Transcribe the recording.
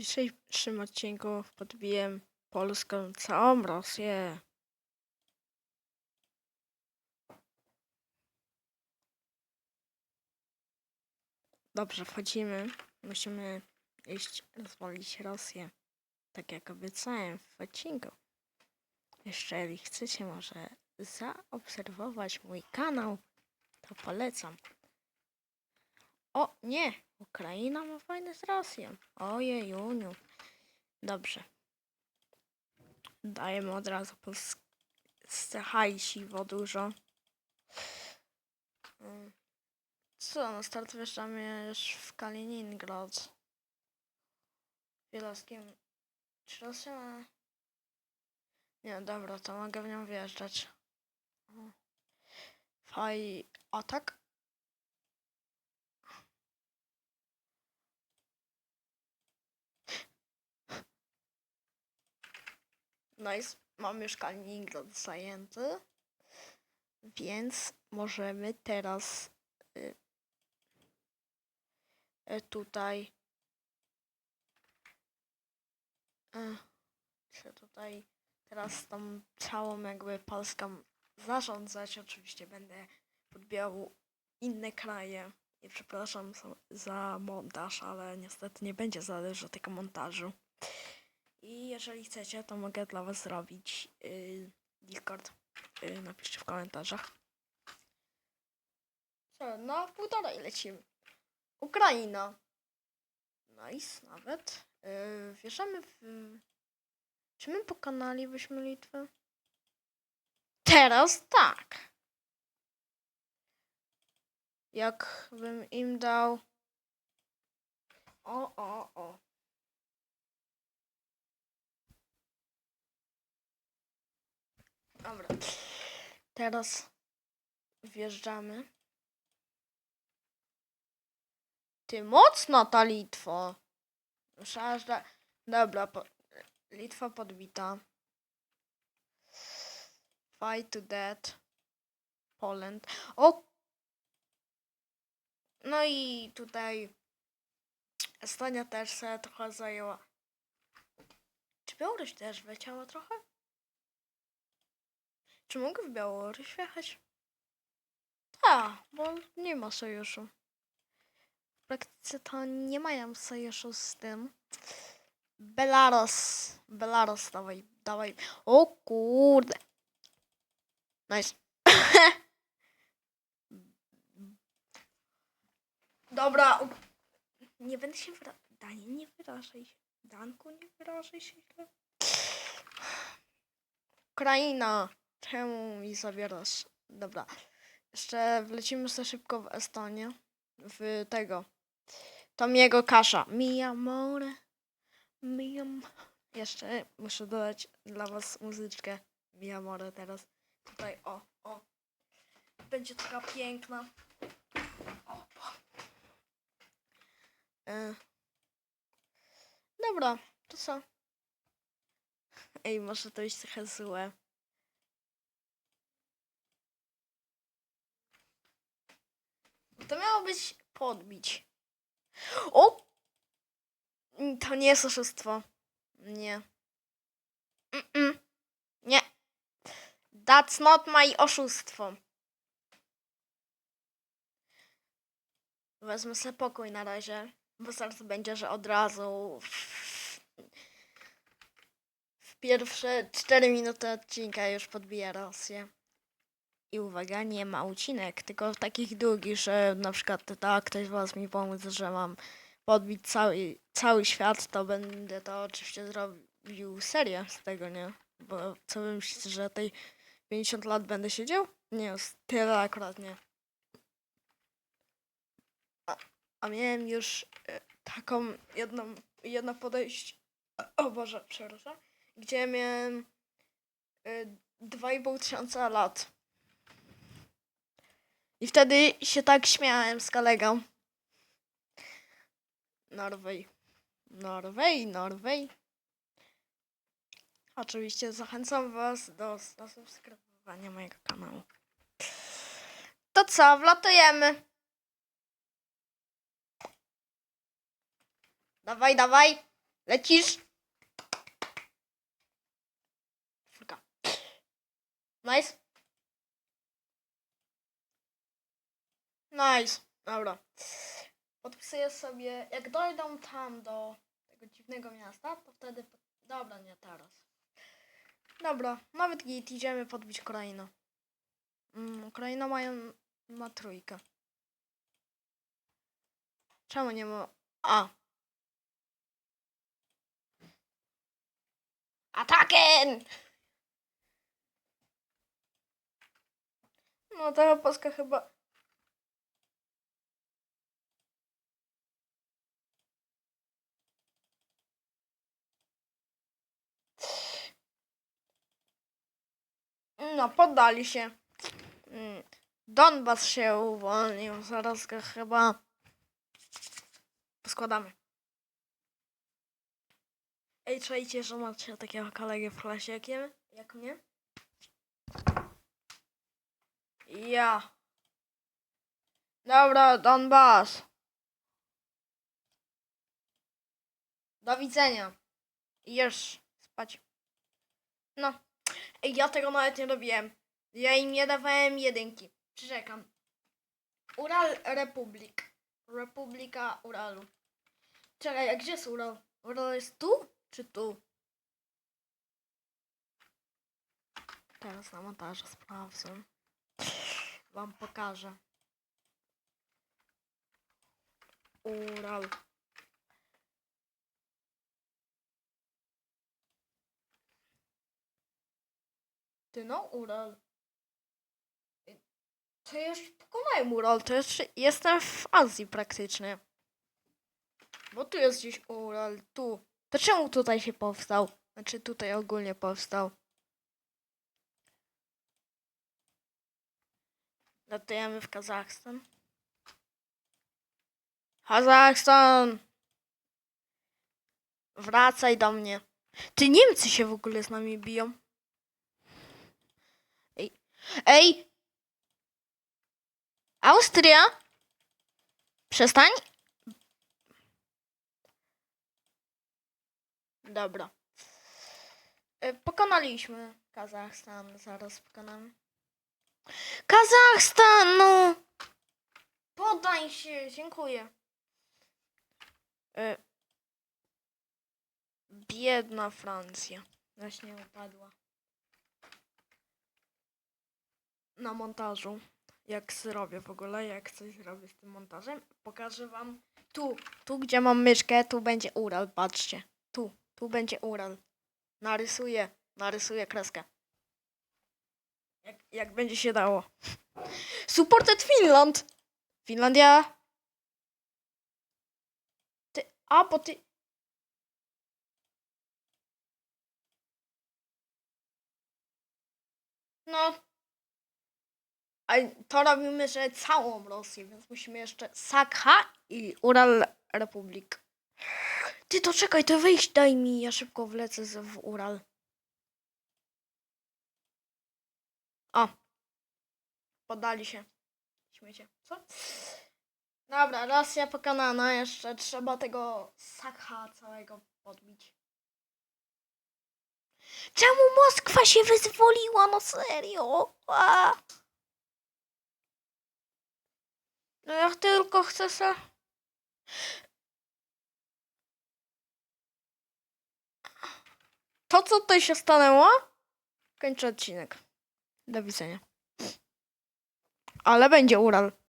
dzisiejszym odcinku podbiję Polską całą Rosję. Dobrze, wchodzimy. Musimy iść rozwalić Rosję. Tak jak obiecałem w odcinku. Jeżeli chcecie może zaobserwować mój kanał, to polecam. O, nie! Ukraina ma wojnę z Rosją. Ojejuniu. Dobrze. Dajemy od razu Polsce hajsiwo dużo. Mm. Co, na start wjeżdżamy już w Kaliningrad. Wieloskiem. Czy Rosja. Nie, dobra, to mogę w nią wjeżdżać. Faj... Atak? Nice. Mam Kaliningrad zajęty. Więc możemy teraz y, y, tutaj y, tutaj teraz tą całą jakby Polską zarządzać. Oczywiście będę podbierał inne kraje. I przepraszam za- za montaż, ale niestety nie będzie zależy od tego montażu. I jeżeli chcecie, to mogę dla Was zrobić yy, Discord. Yy, napiszcie w komentarzach. Co, no półtorej lecimy. Ukraina. Nice, nawet. Yy, wjeżdżamy w... Czy my pokonalibyśmy Litwę? Teraz tak. Jakbym im dał... O, o, o. Dobra. Teraz wjeżdżamy. Ty mocno ta. Myślałem, że... Dobra, po... Litwa podbita. Fight to death. Poland. O! No i tutaj Estonia też sobie trochę zajęła. Czy Białoruś też wleciała trochę? Czy mogę w Białoruś wjechać? Tak, bo nie ma sojuszu. W praktyce to nie mają sojuszu z tym. Belarus. Belarus, dawaj, dawaj. O kurde. Nice. Dobra. Nie będę się wyra... Danie, nie wyrażaj się. Danku, nie wyrażaj się. Ukraina. Czemu mi zabierasz? Dobra. Jeszcze wlecimy sobie szybko w Estonię. W tego. Tam jego kasza. Mi amore. Mi. Jeszcze muszę dodać dla was muzyczkę. Mi amore teraz. Tutaj, o, o. Będzie taka piękna. O, bo. E. Dobra, to co? Ej, może to jest trochę złe. To miało być podbić. O! Mm, To nie jest oszustwo. Nie. Mm-mm. Nie. That's not my oszustwo. Wezmę sobie pokój na razie, bo zaraz będzie, że od razu w, w pierwsze 4 minuty odcinka już podbija Rosję. I uwaga, nie ma ucinek, tylko takich długich, że na przykład tak, ktoś z was mi pomóc, że mam podbić cały, cały świat, to będę to oczywiście zrobił serię z tego, nie? Bo co wy myślicie, że tej 50 lat będę siedział? Nie, tyle akurat nie. A, a miałem już e, taką jedną, jedno podejście, o Boże, przepraszam, gdzie miałem e, 2,5 tysiąca lat. I wtedy się tak śmiałem z kolegą. Norwej. Norwej, Norwej. Oczywiście zachęcam Was do zasubskrybowania mojego kanału. To co, wlatujemy. Dawaj, dawaj. Lecisz. Nice. Nice. Dobra. Podpisuję sobie, jak dojdą tam do tego dziwnego miasta, to wtedy... Dobra, nie teraz. Dobra, nawet git, idziemy podbić Ukrainę. Mm, Ukraina mają, ma trójkę. Czemu nie ma... A! Ataken! No ta Polska chyba... No, poddali się. Mm, Donbas się uwolnił. Zaraz go chyba poskładamy. Ej, czajcie, że macie takiego kolegę w klasie jak, jak mnie? Ja. Dobra, Donbas. Do widzenia. Już spać. No. Ej, ja tego nawet nie robiłem. Ja im nie dawałem jedynki. Przyrzekam. Ural Republik. Republika Uralu. Czekaj, a gdzie jest Ural? Ural jest tu? Czy tu? Teraz na montażu sprawdzę. Wam pokażę. Ural. Ty no, Ural. Ej, To już pokonałem Ural, to jest, jestem w Azji praktycznie. Bo tu jest gdzieś Ural, tu. To czemu tutaj się powstał? Znaczy tutaj ogólnie powstał. Latujemy w Kazachstan. Kazachstan! Wracaj do mnie. Ty Niemcy się w ogóle z nami biją. Ej! Austria! Przestań! Dobra. E, Pokonaliśmy Kazachstan. Zaraz pokonamy. Kazachstan! No! Poddaj się! Dziękuję. E, Biedna Francja. Właśnie upadła. Na montażu. Jak zrobię w ogóle, jak coś zrobię z tym montażem, pokażę wam. Tu, tu gdzie mam myszkę, tu będzie Ural, patrzcie. Tu, tu będzie Ural. Narysuję, narysuję kreskę. Jak, jak będzie się dało. Supported Finland! Finlandia! Ty, a, bo ty... No. A to robimy, że całą Rosję, więc musimy jeszcze Sakha i Ural Republik. Ty to czekaj, to wyjść daj mi, ja szybko wlecę z, w Ural. O. Podali się. Śmiecie. Co? Dobra, Rosja pokonana, jeszcze trzeba tego Sakha całego podbić. Czemu Moskwa się wyzwoliła? No serio? A. No ja tylko chcę se... To co tutaj się stanęło? Kończę odcinek. Do widzenia. Ale będzie Ural.